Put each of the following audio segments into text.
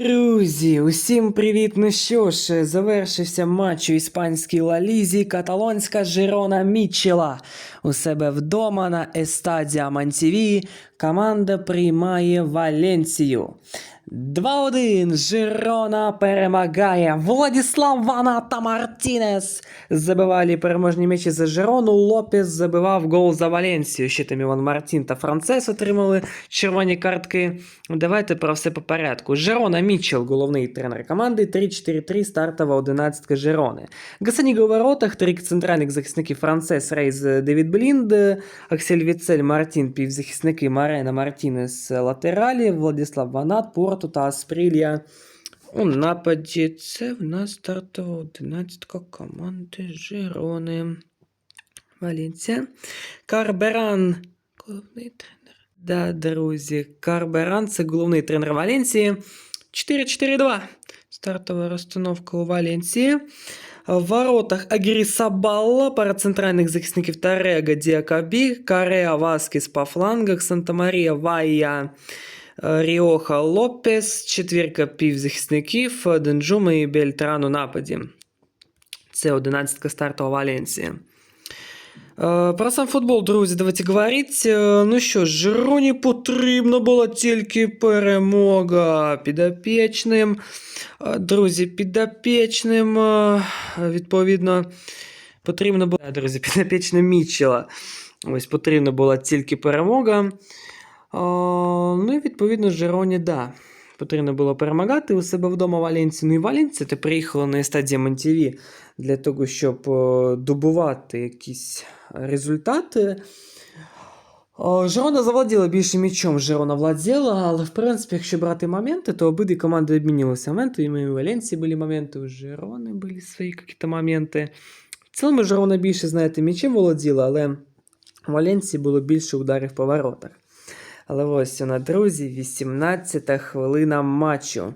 Друзі, усім привіт! Ну що ж, завершився матч у іспанській Лалізі. Каталонська Жирона Мітчела у себе вдома на Естадія Мантіві. Команда приймає Валенсію. 2-1. Жирона перемагає. Владіслав Вана та Мартінес забивали переможні м'ячі за Жирону. Лопес забивав гол за Валенсію. Ще там Іван Мартін та Францес отримали червоні картки. Давайте про все по порядку. Жирона Мітчел, головний тренер команди. 3-4-3 стартова одинадцятка Жирони. Гасаніго у воротах, три центральних захисники Францес, Рейз, Девід Блінд, Аксель Віцель, Мартін, півзахисники Марена Мартінес латералі, Владислав Ванат, Порту та Аспрілія. У нападі це в нас стартова одинадцятка команди Жирони. Валенція. Карберан. Головний тренер. Да, друзі, Карберан це головний тренер Валенції. 4-4-2. Стартова розстановка у Валенції. В воротах Агрісабалла, пара центральних захисників Тарега Діакабі, Кареа Васкіс по флангах, Санта-Марія Вайя, е, Ріоха Лопес, четвірка півзахисників, Денджума і Бельтран у нападі. Це 11 стартова Валенції. Е, Про сам футбол, друзі, давайте говорить. Е, Ну що ж, Жироні потрібна була тільки перемога підопічним. Е, Друзі, підопічним, відповідно, потрібно було, друзі, підопічним Мітчела. Ось потрібна була тільки перемога. Ну і відповідно, Жироні, да. Потрібно було перемагати у себе вдома Валенцію. Ну і Валенція ти приїхала на стадії Монтіві для того, щоб е, добувати якісь результати. О, Жирона завладіла більше м'ячом, Жирона владіла, але в принципі, якщо брати моменти, то обидві команди обмінювалися моментами. І у Валенції були моменти, у Жирони були свої якісь моменти. В цілому Жирона більше, знаєте, м'ячем володіла, але у Валенції було більше ударів по воротах. Але ось вона, друзі, 18 хвилина матчу.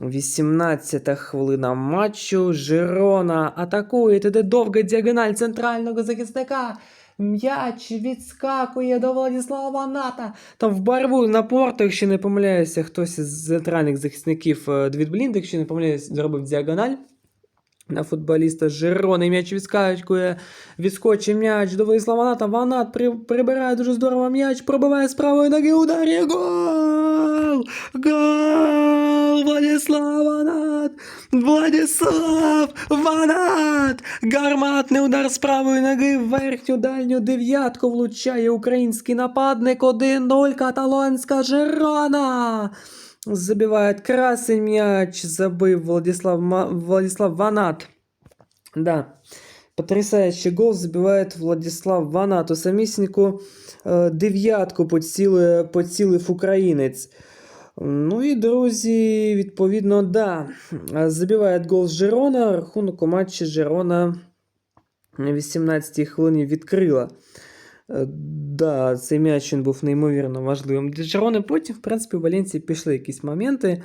18 хвилина матчу. Жирона атакує. Туди довга діагональ центрального захисника. М'яч відскакує до Владислава Ната. Там в барву на порту, якщо не помиляюся, хтось із центральних захисників е, Двід Блінд, якщо не помиляюсь, зробив діагональ. На футболіста Жирони м'яч відскакує, відскочить м'яч до Владислава Ната. Ванат при, прибирає дуже здорово м'яч, пробиває з правої ноги, ударі, гол! Гол! Владислав Ванат! Владислав Ванат! Гарматний удар з правої ноги в верхню дальню дев'ятку влучає український нападник 1-0 каталонська Жирона! Забивает красный мяч, забив Владислав, Владислав Ванат. Да, потрясающий гол забивает Владислав Ванат. У самісіньку е, дев'ятку поцілив, поцілив українець. Ну і, друзі, відповідно, да. Забиває гол Жирона. Рахунок у матчі Жирона на 18-й хвилині відкрила. Е, Да, цей м'яч він був неймовірно важливим для Жирони. Потім, в принципі, в Валенції пішли якісь моменти.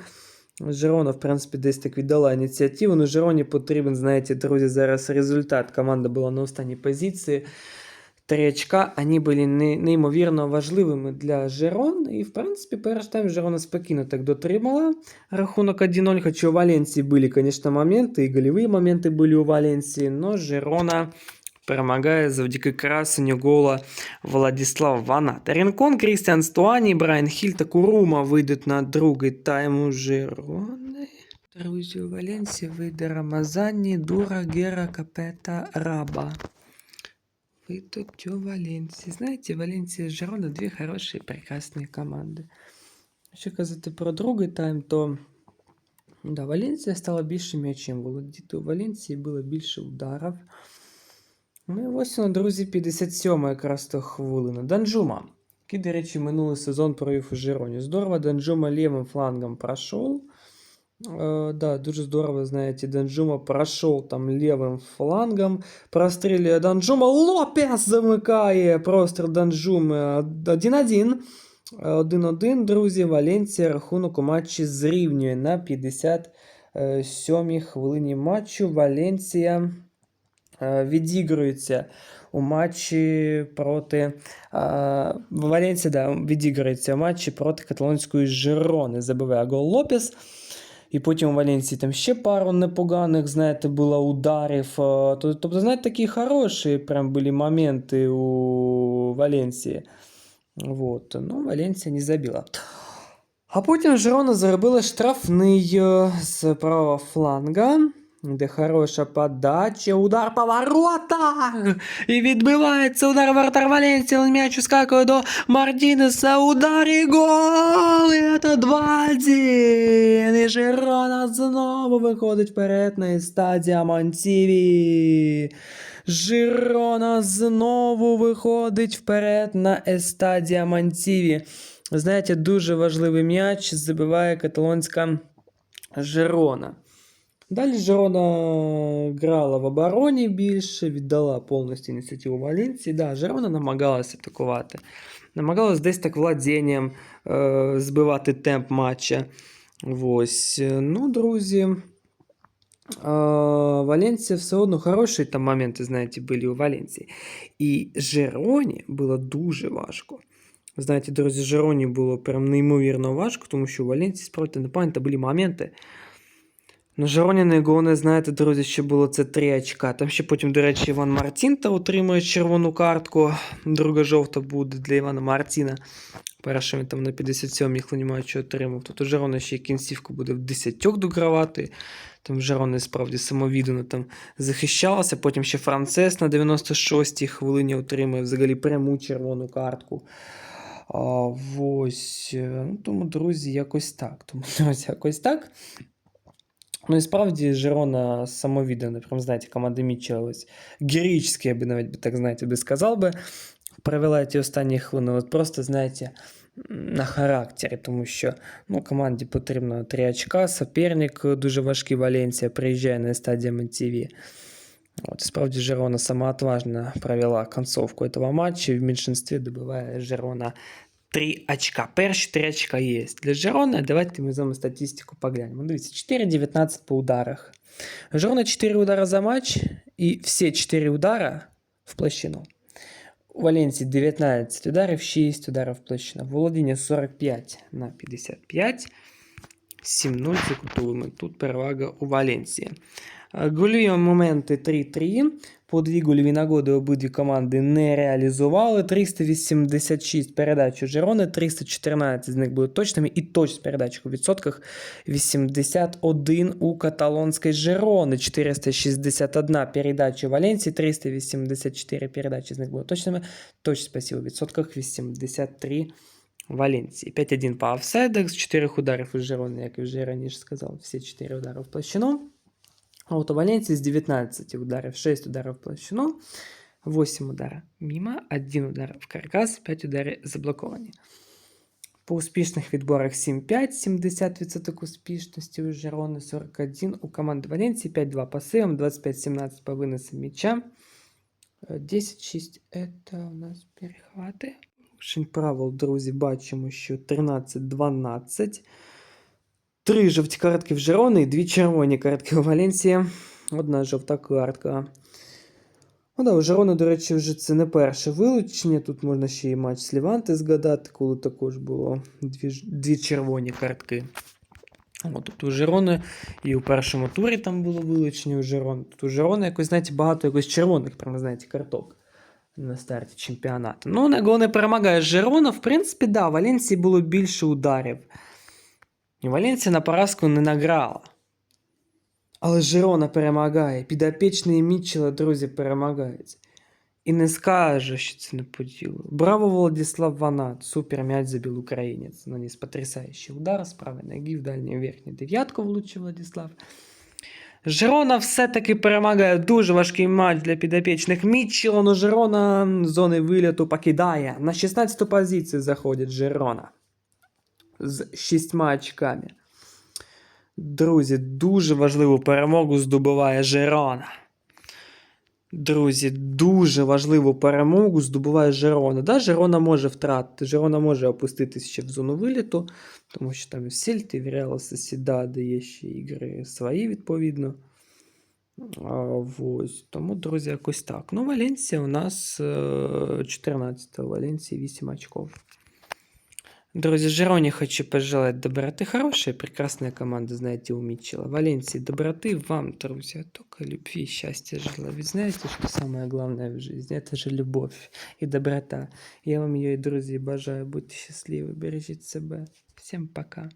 Жирона, в принципі, десь так віддала ініціативу. Ну, Жироні потрібен, знаєте, друзі, зараз результат. Команда була на останній позиції. Три очка, вони були неймовірно важливими для Жирон. І, в принципі, перший тайм Жирона спокійно так дотримала. Рахунок 1-0, хоча у Валенції були, звісно, моменти, і голеві моменти були у Валенції, но Жирона перемагає завдяки красенню гола Владислав Ванат. Ренкон, Крістіан Стуані, Брайан Хіль та Курума вийдуть на другий тайм у Жирони. Друзі, у Валенсії вийде Рамазані, Дура, Гера, Капета, Раба. Выйдут у Валенсії. Знаєте, Валенсія і Жирона дві хороші, прекрасні команди. Якщо казати про другий тайм, то да, Валенсія стала більше м'ячем володіти. У Валенсії було більше ударів. Ну і ось вона, друзі, 57 якраз то хвилина. Данжума. Який, до речі, минулий сезон провів у Жироні. Здорово, Данжума лівим флангом пройшов. Э, да, дуже здорово, знаете, Данжума прошел там левым флангом, прострілює Данжума, Лопес замикає, простріл Данжуми 1-1. 1-1, друзі, Валенція рахунок у матчі зрівнює на 57-й хвилині матчу. Валенція е, відігрується у матчі проти е, Валенція, да, відіграється у матчі проти каталонської Жирони. Забиває гол Лопес. І потім у Валенції там ще пару непоганих, знаєте, було ударів. Е, Тобто, знаєте, такі хороші прям були моменти у Валенції. Вот. Ну, Валенція не забила. А потім Жирона заробила штрафний е, з правого фланга, де хороша подача, удар по воротах! І відбивається удар воротар Валенції, але м'яч ускакує до Мартінеса, удар і гол! І це 2-1! І Жирона знову виходить вперед на стадія Монтіві. Жирона знову виходить вперед на естадія Мантіві. Знаєте, дуже важливий м'яч забиває каталонська Жирона. Далі Жирона грала в обороні більше, віддала повністю ініціативу Валенції. Да, Жирона намагалася атакувати. Намагалась десь так владінням е, збивати темп матча. Ось. Ну, друзі. А, Валенсия все одно хороші там моменти, знаєте, були у Валенції. І Жероні було дуже важко. Знаєте, друзі, Жероні було прям неймовірно важко, тому що у Валенції справді непам'ятно були моменти. Ну, Жероні найголовне, знаєте, друзі, що було це 3 очка. Там ще потім, до речі, Іван Мартінта отримує червону картку. Друга жовта буде для Івана Мартіна. Перша він там на 57-й хвилині матчу отримав. У Жерона ще кінцівку буде в 10 догравати. Там Жерона справді самовіддано там захищалася. Потім ще Францес на 96-й хвилині отримує взагалі пряму червону картку. А, ось. е, Ну, тому, друзі, якось так. Тому, друзі, якось так. Ну і справді Жерона самовіддана, прям знаєте, команда Мітчела ось героїчська, я би навіть би так знаєте, би сказав би, провела ті останні хвилини. От просто, знаєте, м, на характері, тому що ну, команді потрібно 3 очка, суперник дуже важкий Валенсія приїжджає на стадію МТВ. От, справді Жерона самоотважно провела концовку этого матча, і в меншинстві добиває Жерона 3 очка. Перші 3 очка є. Для Жерона, давайте ми з вами статистику поглянемо. Дивіться, 4-19 по ударах. Жерона 4 удара за матч, і всі 4 удара в площину. У Валенції 19 ударів, 6 ударів в площину. Володіння 45 на 55. 7-0 за кутовими. Тут перевага у Валенції. Е, Гольові моменти 3-3. По дві гольові нагоди обидві команди не реалізували. 386 передач у Жерони, 314 з них були точними, і точність передач у відсотках 81 у каталонської Жерони, 461 передача у Валенції, 384 передачі з них були точними, точність пасів у відсотках 83 Валенції. 5-1 по офсайдах, з 4 ударів у Жерони, як я вже раніше сказав, всі 4 удари в площину. А от у Валенції з 19 ударів, 6 ударів в площину, 8 ударів мимо, 1 удар в каркас, 5 ударів заблоковані. По успішних відборах 7-5, 70% успішності у Жерони, 41 у команди Валенції, 5-2 по силам, 25-17 по виносам м'яча, Е, 10-6 це у нас перехвати. Шень правил, друзі, бачимо, що 13-12. Три жовті картки в Жерони і дві червоні картки у Валенції. Одна жовта картка. Ну да, у Жерони, до речі, вже це не перше вилучення. Тут можна ще і матч з Ліванти згадати, коли також було дві, дві червоні картки. От, тут у Жерони і у першому турі там було вилучення у Жерони. Тут у Жерони якось, знаєте, багато якось червоних, прямо, знаєте, карток на старті чемпіонату. Ну, на не перемагає Жерона. В принципі, да, в Валенції було більше ударів. І Валенція на поразку не награла. Але Жирона перемагає. Підопічний Мітчела, друзі, перемагають. І не скаже, що це не по. Браво, Владислав Ванат. Супер м'яч забил українець. Наніс потрясаючий удар з правої ноги в дальню верхню дев'ятку влучив Владислав. Жирона все-таки перемагає дуже важкий матч для підопічних Мітчела, но Жирона зони виліту покидає. На 16-ту позицію заходить Жирона з шістьма очками. Друзі, дуже важливу перемогу здобуває Жерона. Друзі, дуже важливу перемогу здобуває Жерона. Да, Жерона може втратити, Жерона може опуститися ще в зону виліту, тому що там Сельти, Вірела Сосідада є ще ігри свої, відповідно. А, ось. Тому, друзі, якось так. Ну, Валенсія у нас е, 14 Валенсія 8 очков. Друзі, Жироне хочу пожелать доброты. Хорошая, прекрасная команда, знаете, у Митчелла. Валенсии, доброты вам, друзья. Только любви и счастья желаю. Ведь знаете, что самое главное в жизни? Это же любовь и доброта. Я вам ее, друзі, бажаю. Будьте счастливы, бережіть себе. Всем пока.